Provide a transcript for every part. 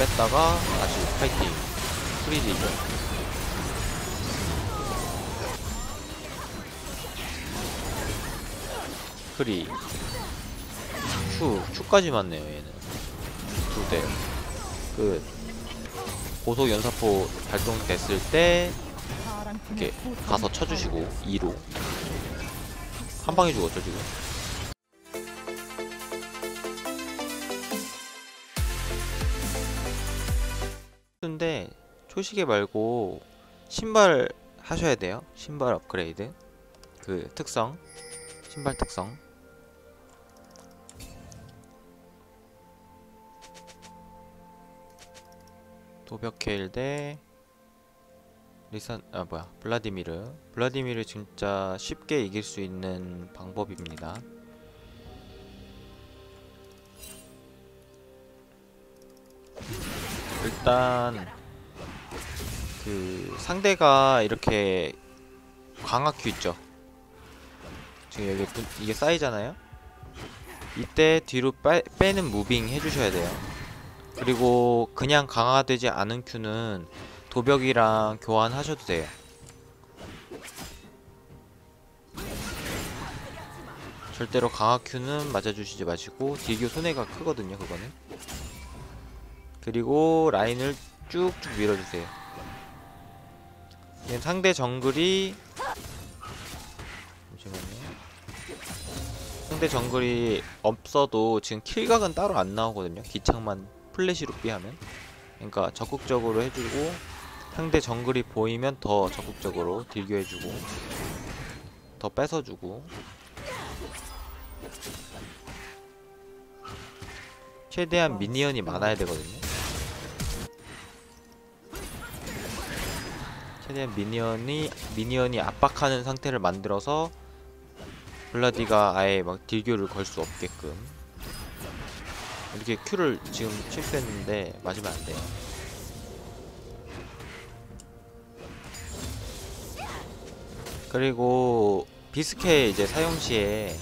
뺐다가 다시 파이팅. 프리즈죠. 프리. Q Q까지 맞네요 얘는. 두대. 끝. 고속 연사포 발동됐을 때 이렇게 가서 쳐주시고 2로. 한 방에 죽었죠 지금 초시계 말고 신발 하셔야 돼요. 신발 업그레이드. 그 특성. 신발 특성. 도벽케일 대 리산 아 뭐야. 블라디미르. 블라디미르 진짜 쉽게 이길 수 있는 방법입니다. 일단 그 상대가 이렇게 강화 큐 있죠? 지금 여기 분- 이게 쌓이잖아요? 이때 뒤로 빼, 빼는 무빙 해주셔야 돼요. 그리고 그냥 강화되지 않은 큐는 도벽이랑 교환하셔도 돼요. 절대로 강화 큐는 맞아주시지 마시고 딜교 손해가 크거든요 그거는. 그리고 라인을 쭉쭉 밀어주세요 상대 정글이 잠시만요. 상대 정글이 없어도 지금 킬각은 따로 안 나오거든요. 기창만 플래시로 삐하면. 그러니까 적극적으로 해주고 상대 정글이 보이면 더 적극적으로 딜교해주고 더 뺏어주고. 최대한 미니언이 많아야 되거든요 최대한 미니언이 미니언이 압박하는 상태를 만들어서 블라디가 아예 막 딜교를 걸 수 없게끔 이렇게 큐를 지금 실수했는데 맞으면 안 돼요. 그리고 비스켓 이제 사용 시에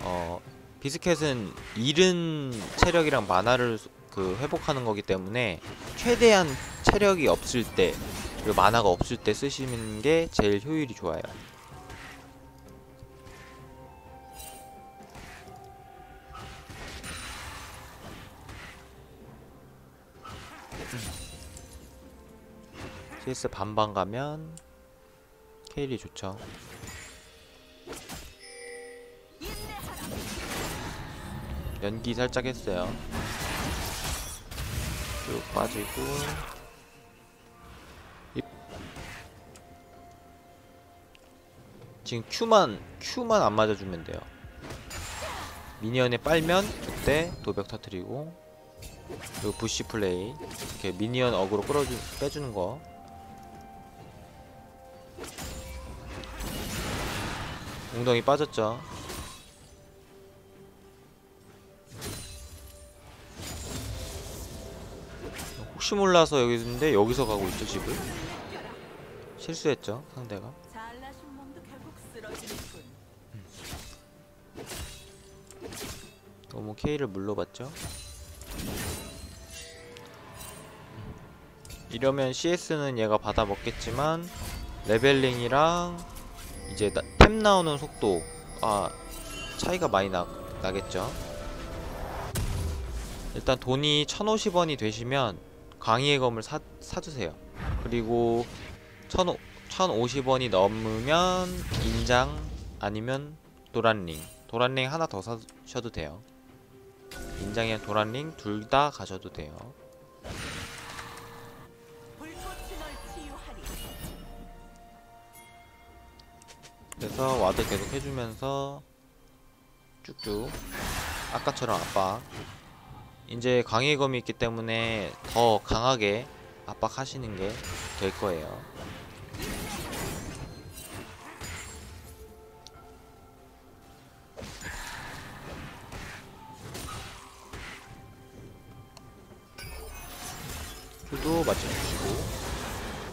어 비스켓은 잃은 체력이랑 만화를 그 회복하는 거기 때문에 최대한 체력이 없을 때 그리고 만화가 없을 때 쓰시는 게 제일 효율이 좋아요. CS 반반 가면 케일이 좋죠. 연기 살짝 했어요. 쭉 빠지고 지금 Q만 Q만 안 맞아주면 돼요. 미니언에 빨면 그때 도벽 터트리고 그리고 부시 플레이. 이렇게 미니언 어그로 끌어주 빼주는 거. 웅덩이 빠졌죠? 혹시 몰라서 여기 있는데 여기서 가고 있죠 집을? 실수했죠 상대가 너무 K를 물러봤죠? 이러면 CS는 얘가 받아 먹겠지만 레벨링이랑 이제 나, 템 나오는 속도 아 차이가 많이 나, 나겠죠? 일단 돈이 1050원이 되시면 강의의 검을 사, 사주세요. 그리고 1000, 1050원이 넘으면 인장 아니면 도란링. 도란링 하나 더 사셔도 돼요 인장이랑 도란링 둘 다 가셔도 돼요. 그래서 와드 계속 해주면서 쭉쭉 아까처럼 압박 이제 강의검이 있기 때문에 더 강하게 압박하시는 게 될 거예요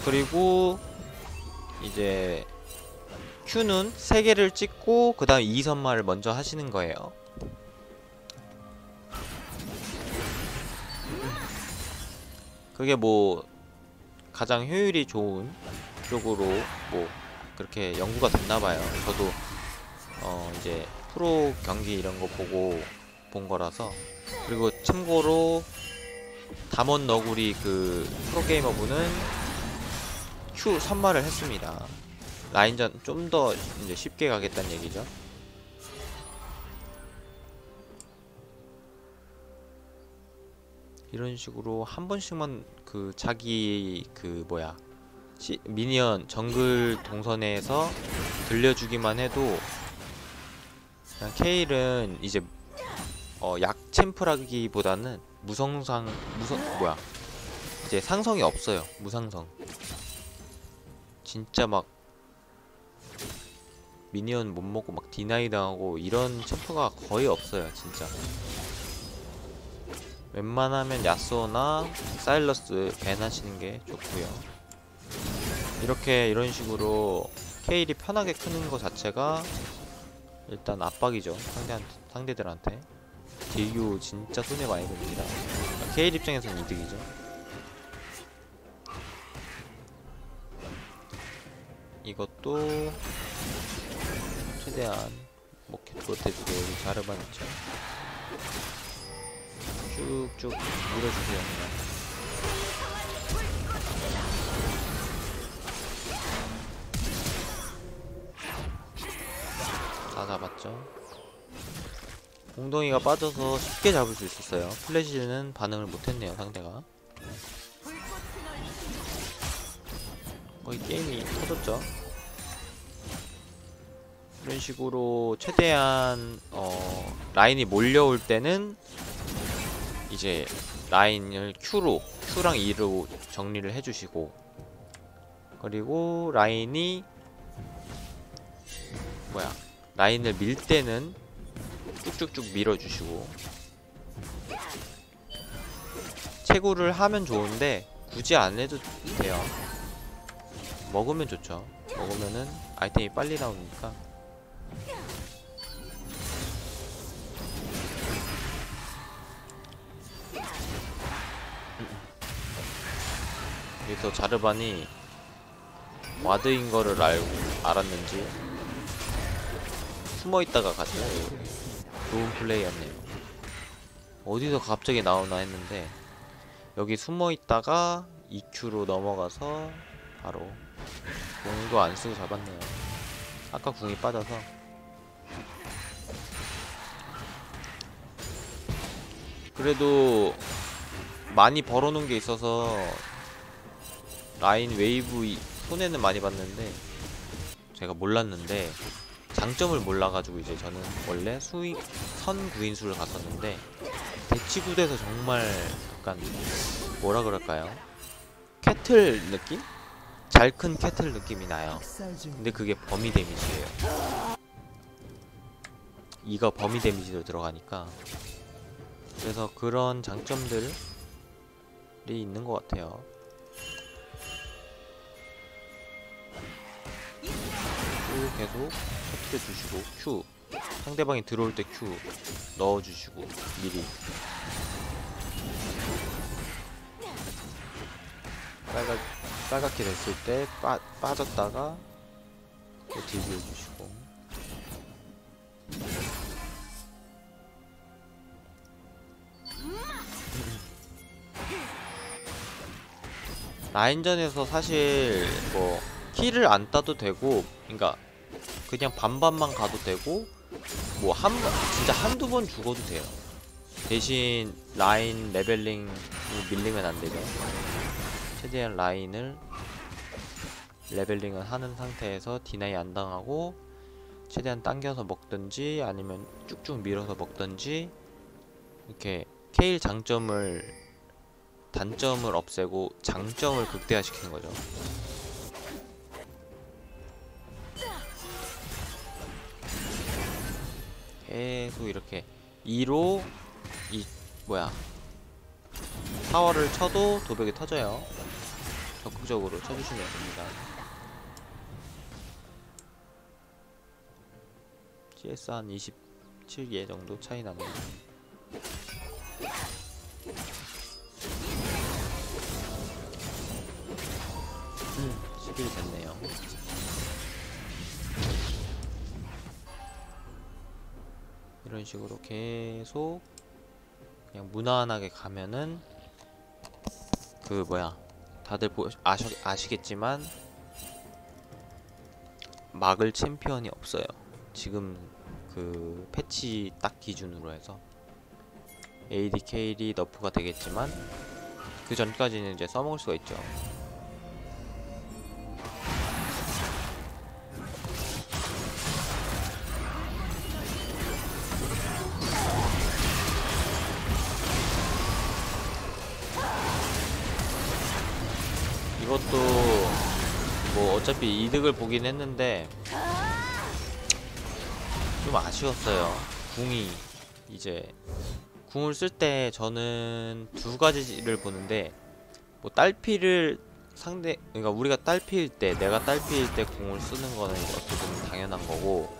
그리고 이제 Q는 3개를 찍고 그 다음 2선마를 먼저 하시는 거예요 그게 뭐 가장 효율이 좋은 쪽으로 뭐 그렇게 연구가 됐나봐요. 저도 어 이제 프로 경기 이런 거 보고 본 거라서 그리고 참고로 담원 너구리 그 프로게이머 분은 Q 선마를 했습니다. 라인전 좀 더 이제 쉽게 가겠다는 얘기죠. 이런 식으로 한 번씩만 그 자기 그 뭐야 시, 미니언 정글 동선에서 들려주기만 해도 그냥 케일은 이제 어, 약 챔프라기보다는 무성상 무성 뭐야 이제 상성이 없어요 무상성 진짜 막 미니언 못 먹고 막 디나이 당하고 이런 챔프가 거의 없어요 진짜. 웬만하면 야스오나 사일러스 밴 하시는 게 좋고요. 이렇게 이런 식으로 케일이 편하게 크는 것 자체가 일단 압박이죠 상대한테, 상대들한테. 딜교 진짜 손해 많이 봅니다. 케일 입장에서는 이득이죠 이것도 최대한 먹hit 못해주고 여기 자르반 있죠? 쭉쭉 밀어주세요. 그냥 다 잡았죠? 웅덩이가 빠져서 쉽게 잡을 수 있었어요. 플래시는 반응을 못했네요 상대가 거의 게임이 터졌죠. 이런 식으로 최대한 어, 라인이 몰려올 때는 이제 라인을 Q로 Q랑 E로 정리를 해주시고 그리고 라인이 뭐야 라인을 밀 때는 쭉쭉쭉 밀어주시고 채굴을 하면 좋은데 굳이 안 해도 돼요 먹으면 좋죠 먹으면은 아이템이 빨리 나오니까 여기서 자르반이 와드인 거를 알고 알았는지 숨어 있다가 갔어요. 좋은 플레이였네요. 어디서 갑자기 나오나 했는데 여기 숨어 있다가 EQ로 넘어가서 바로 공도 안 쓰고 잡았네요. 아까 궁이 빠져서 그래도 많이 벌어놓은 게 있어서 라인 웨이브 이- 손해는 많이 봤는데 제가 몰랐는데 장점을 몰라가지고 이제 저는 원래 수익 선 구인수를 갔었는데 대치구대에서 정말 약간 뭐라 그럴까요? 캐틀 느낌? 잘 큰 캐틀 느낌이 나요. 근데 그게 범위 데미지예요. 이가 범위 데미지로 들어가니까 그래서 그런 장점들이 있는 것 같아요. 쭉 계속 터트려 주시고 Q 상대방이 들어올 때 Q 넣어주시고 미리 빨갛, 빨갛게 됐을 때 빠, 빠졌다가 또 딜비해 주시고. 라인전에서 사실 뭐 킬을 안 따도 되고 그러니까 그냥 반반만 가도 되고 뭐한번 진짜 한두 번 죽어도 돼요. 대신 라인 레벨링 밀리면 안 되죠 최대한 라인을 레벨링을 하는 상태에서 디나이 안 당하고 최대한 당겨서 먹든지 아니면 쭉쭉 밀어서 먹든지 이렇게 케일 장점을 단점을 없애고 장점을 극대화시키는 거죠. 계속 이렇게 2로 이 뭐야 타워를 쳐도 도벽이 터져요. 적극적으로 쳐주시면 됩니다. CS 한 27개 정도 차이 나네요. 11 됐네요. 이런 식으로 계속 그냥 무난하게 가면은 그 뭐야 다들 보, 아셔, 아시겠지만 막을 챔피언이 없어요. 지금 그 패치 딱 기준으로 해서 ADKD 너프가 되겠지만 그 전까지는 이제 써먹을 수가 있죠. 이것도 뭐 어차피 이득을 보긴 했는데 좀 아쉬웠어요. 궁이 이제 궁을 쓸 때 저는 두 가지를 보는데 뭐 딸피를 상대 그러니까 우리가 딸피일 때 내가 딸피일 때 궁을 쓰는 거는 어떻게 보면 당연한 거고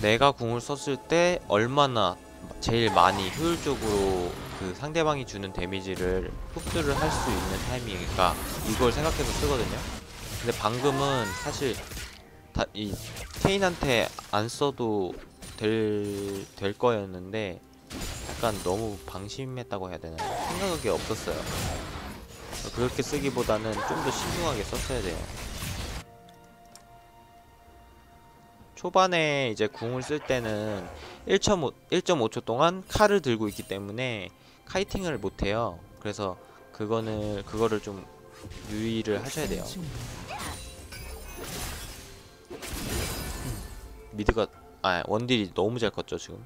내가 궁을 썼을 때 얼마나 제일 많이 효율적으로 그 상대방이 주는 데미지를 흡수를 할 수 있는 타이밍일까 이걸 생각해서 쓰거든요. 근데 방금은 사실 다 이 케인한테 안 써도 될, 될 거였는데 약간 너무 방심했다고 해야 되나요? 생각이 없었어요. 그렇게 쓰기보다는 좀 더 신중하게 썼어야 돼요. 초반에 이제 궁을 쓸 때는 1.5, 1.5초 동안 칼을 들고 있기 때문에 카이팅을 못해요. 그래서 그거는 그거를 좀 유의를 하셔야 돼요. 미드가 아 원딜이 너무 잘 컸죠 지금.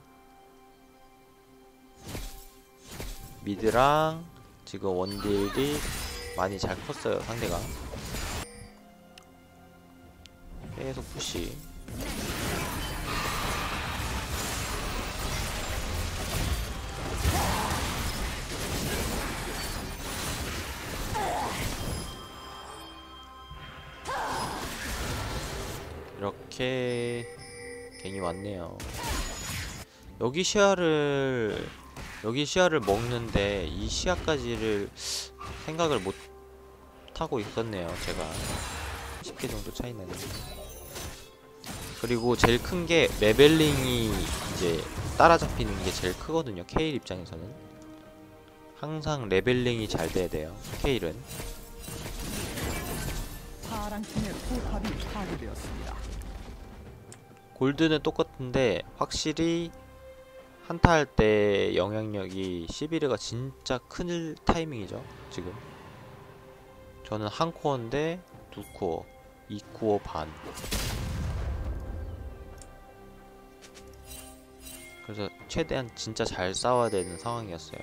미드랑 지금 원딜이 많이 잘 컸어요 상대가. 계속 푸시. 왔네요. 여기 시야를 여기 시야를 먹는데 이 시야까지를 생각을 못 하고 있었네요. 제가 10개 정도 차이 나네. 그리고 제일 큰 게 레벨링이 이제 따라잡히는 게 제일 크거든요. 케일 입장에서는 항상 레벨링이 잘 돼야 돼요. 케일은 파란 팀의 포탑이 파괴되었습니다. 골드는 똑같은데 확실히 한타 할 때 영향력이 시비르가 진짜 큰 타이밍이죠 지금. 저는 한 코어인데 두 코어 2코어 반. 그래서 최대한 진짜 잘 싸워야 되는 상황이었어요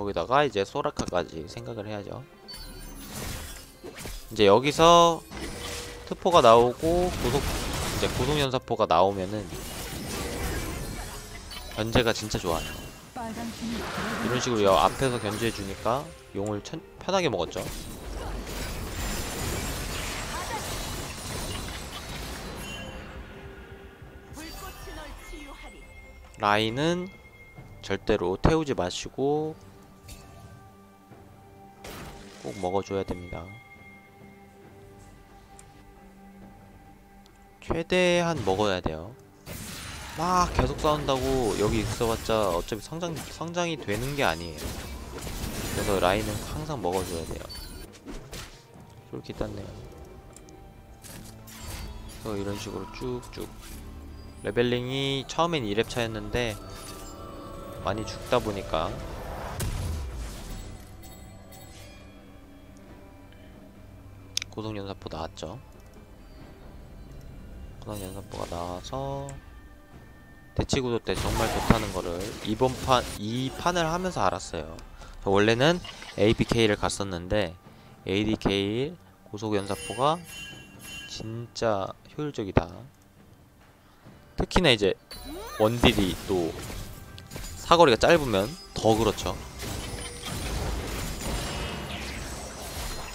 거기다가 이제 소라카까지 생각을 해야죠. 이제 여기서 트포가 나오고 고속 이제 고속 연사포가 나오면은 견제가 진짜 좋아요. 이런 식으로 여 앞에서 견제해 주니까 용을 천, 편하게 먹었죠. 라인은 절대로 태우지 마시고 꼭 먹어줘야 됩니다. 최대한 먹어야 돼요. 막 계속 싸운다고 여기 있어봤자 어차피 성장 성장이 되는 게 아니에요. 그래서 라인은 항상 먹어줘야 돼요. 쫄기 땄네요. 그래서 이런 식으로 쭉쭉 레벨링이 처음엔 2렙 차였는데 많이 죽다 보니까 고속연사포 나왔죠? 고속연사포가 나와서 대치구도 때 정말 좋다는 거를 이번 판, 이 판을 하면서 알았어요. 저 원래는 APK를 갔었는데 ADK 고속연사포가 진짜 효율적이다. 특히나 이제 원딜이 또 사거리가 짧으면 더 그렇죠.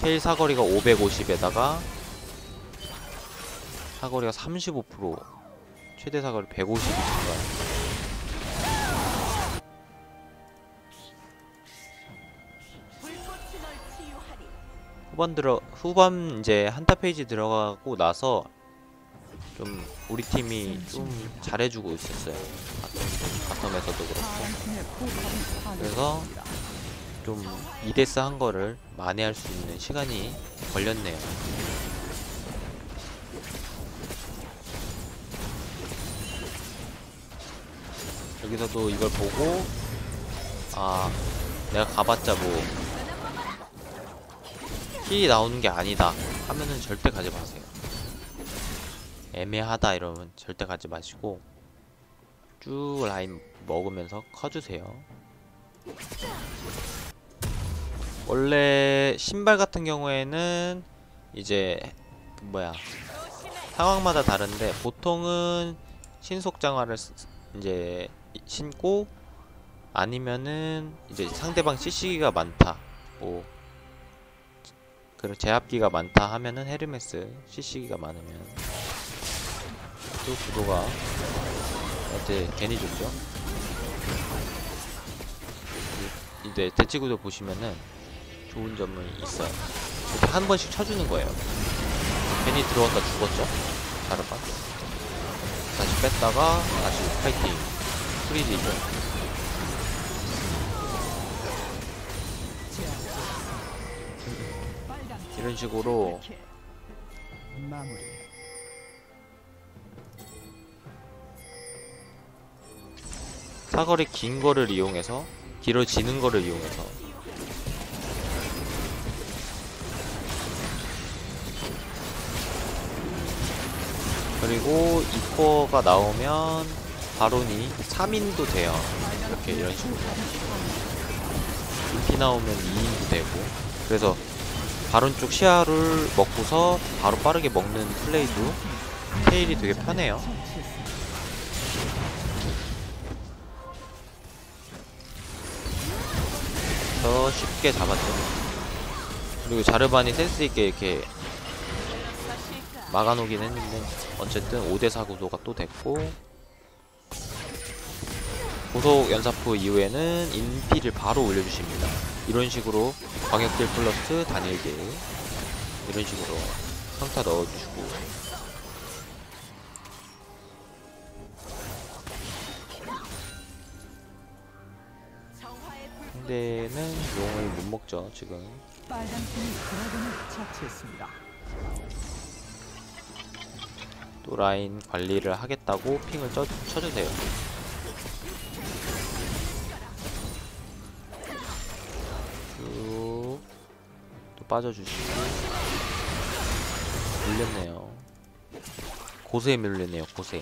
테일 사거리가 550에다가 사거리가 35% 최대 사거리 150이 증가 후반 들어 후반 이제 한타 페이지 들어가고 나서 좀 우리 팀이 좀 잘해주고 있었어요. 바텀, 바텀에서도 그렇고. 그래서 좀 2데스 한 거를 만회할 수 있는 시간이 걸렸네요. 여기서도 이걸 보고 아 내가 가봤자 뭐 힐이 나오는 게 아니다 하면은 절대 가지 마세요. 애매하다 이러면 절대 가지 마시고 쭉 라인 먹으면서 커주세요. 원래 신발 같은 경우에는 이제 그 뭐야 상황마다 다른데 보통은 신속 장화를 쓰- 이제 신고 아니면은 이제 상대방 CC기가 많다 뭐 그런 제압기가 많다 하면은 헤르메스 CC기가 많으면 또 구도가 어때? 괜히 좋죠? 이- 이제 대치 구도 보시면은 좋은 점은 있어요. 이렇게 한 번씩 쳐주는 거예요. 괜히 들어왔다 죽었죠? 자르반? 다시 뺐다가 다시 파이팅. 팀 이런 식으로. 사거리 긴 거를 이용해서 길어지는 거를 이용해서 그리고 이코어가 나오면 바론이 3인도 돼요 이렇게 이런 식으로 피 나오면 2인도 되고 그래서 바론 쪽 시야를 먹고서 바로 빠르게 먹는 플레이도 테일이 되게 편해요. 더 쉽게 잡았죠. 그리고 자르반이 센스 있게 이렇게 막아놓긴 했는데 어쨌든 5대4 구도가 또 됐고 고속 연사포 이후에는 인피를 바로 올려주십니다. 이런 식으로 광역딜 플러스 단일딜 이런 식으로 정화의 불 상대는 용을 못 먹죠 지금 빨간 팀이 드래곤을 처치했습니다. 또 라인 관리를 하겠다고 핑을 쳐, 쳐주세요. 쭉, 또 빠져주시고, 밀렸네요. 고세에 밀리네요, 고세.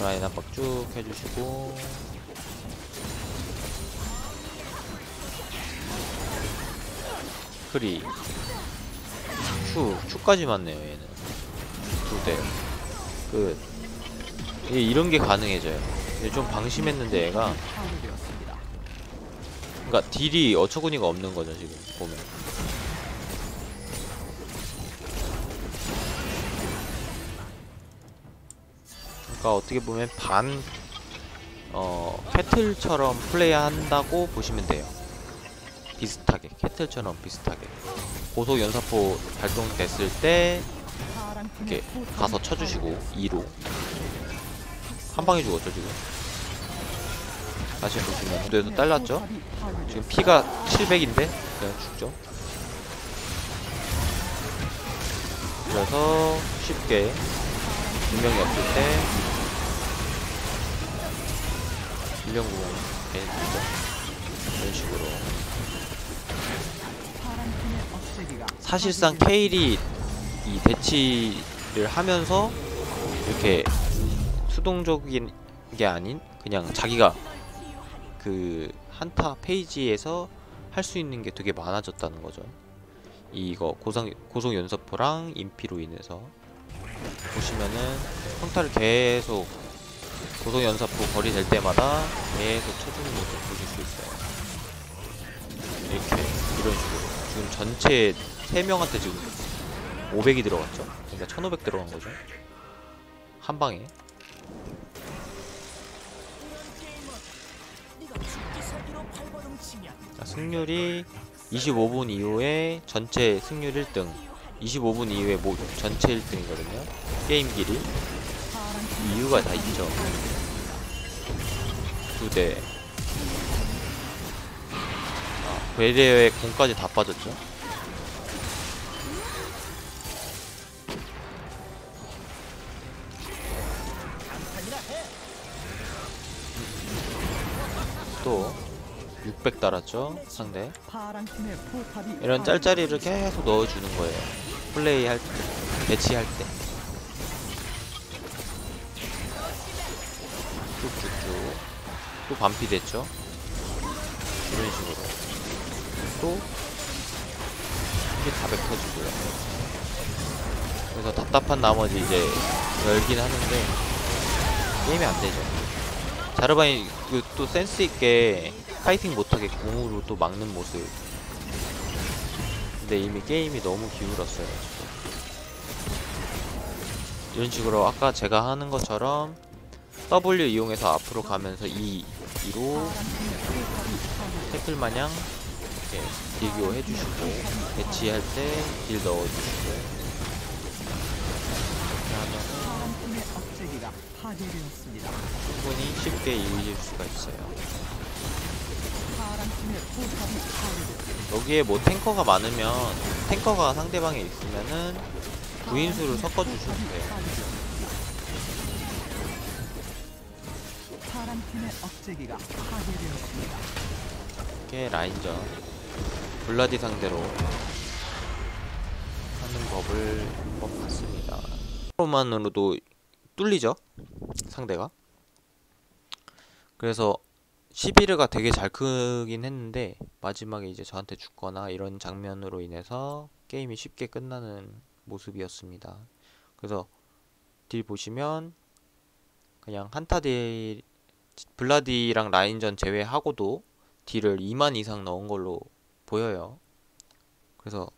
라인 압박 쭉 해주시고, 크리. 추, 추까지 맞네요, 얘는. 두 대. 끝. 얘 이런 게 가능해져요. 근데 좀 방심했는데 얘가. 그니까 딜이 어처구니가 없는 거죠, 지금, 보면. 그러니까 어떻게 보면 반, 어, 캐틀처럼 플레이한다고 보시면 돼요. 비슷하게, 캐틀처럼 비슷하게. 고속 연사포 발동됐을 때, 이렇게 가서 쳐주시고 파괴되었습니다. 2로 한 방에 죽었죠 지금 다시 보시면 무대에서 파괴되었습니다. 지금 피가 700인데 그냥 죽죠 그래서 쉽게 분명히 없을 때 일령구공 괜히 죽죠 이런 식으로 사실상. 케일이 이 대치를 하면서 이렇게 수동적인 게 아닌 그냥 자기가 그 한타 페이지에서 할 수 있는 게 되게 많아졌다는 거죠. 이거 고상 고속 연서포랑 인피로 인해서 보시면은 평타를 계속 고속 연사포 거리 될 때마다 계속 쳐주는 모습 보실 수 있어요. 이렇게 이런 식으로 지금 전체 3명한테 지금 500이 들어갔죠. 그러니까 1500 들어간 거죠. 한 방에. 자, 승률이 25분 이후에 전체 승률 1등 25분 이후에 모, 전체 1등이거든요 게임 길이 이유가 다 있죠 두대 아, 배려에 공까지 다 빠졌죠 또 600 달았죠 상대. 이런 짤짤이를 계속 넣어주는 거예요. 플레이 할 때, 배치할 때. 쭉쭉쭉. 또 반피 됐죠? 이런 식으로. 또 이게 다 뱉어주고요. 그래서 답답한 나머지 이제 열긴 하는데 게임이 안 되죠 자르반이 그 또 센스 있게 파이팅 못하게 공으로 또 막는 모습 근데 이미 게임이 너무 기울었어요 이런 식으로 아까 제가 하는 것처럼 W 이용해서 앞으로 가면서 E, E로. 태클 마냥 이렇게 딜교 해주시고 배치할 때 딜 넣어주시고 파괴되었습니다. 충분히 쉽게 이길 수가 있어요 팀의 포탑이. 여기에 뭐 탱커가 많으면 탱커가 상대방에 있으면은 구인수를 섞어주시면 돼요 파란 팀의 억제기가 파괴되었습니다. 이렇게 라인전 블라디 상대로 하는 법을 한번 봤습니다. 로만으로도 뚫리죠 상대가. 그래서 시비르가 되게 잘 크긴 했는데 마지막에 이제 저한테 죽거나 이런 장면으로 인해서 게임이 쉽게 끝나는 모습이었습니다. 그래서 딜 보시면 그냥 한타 딜 블라디랑 라인전 제외하고도 딜을 2만 이상 넣은 걸로 보여요. 그래서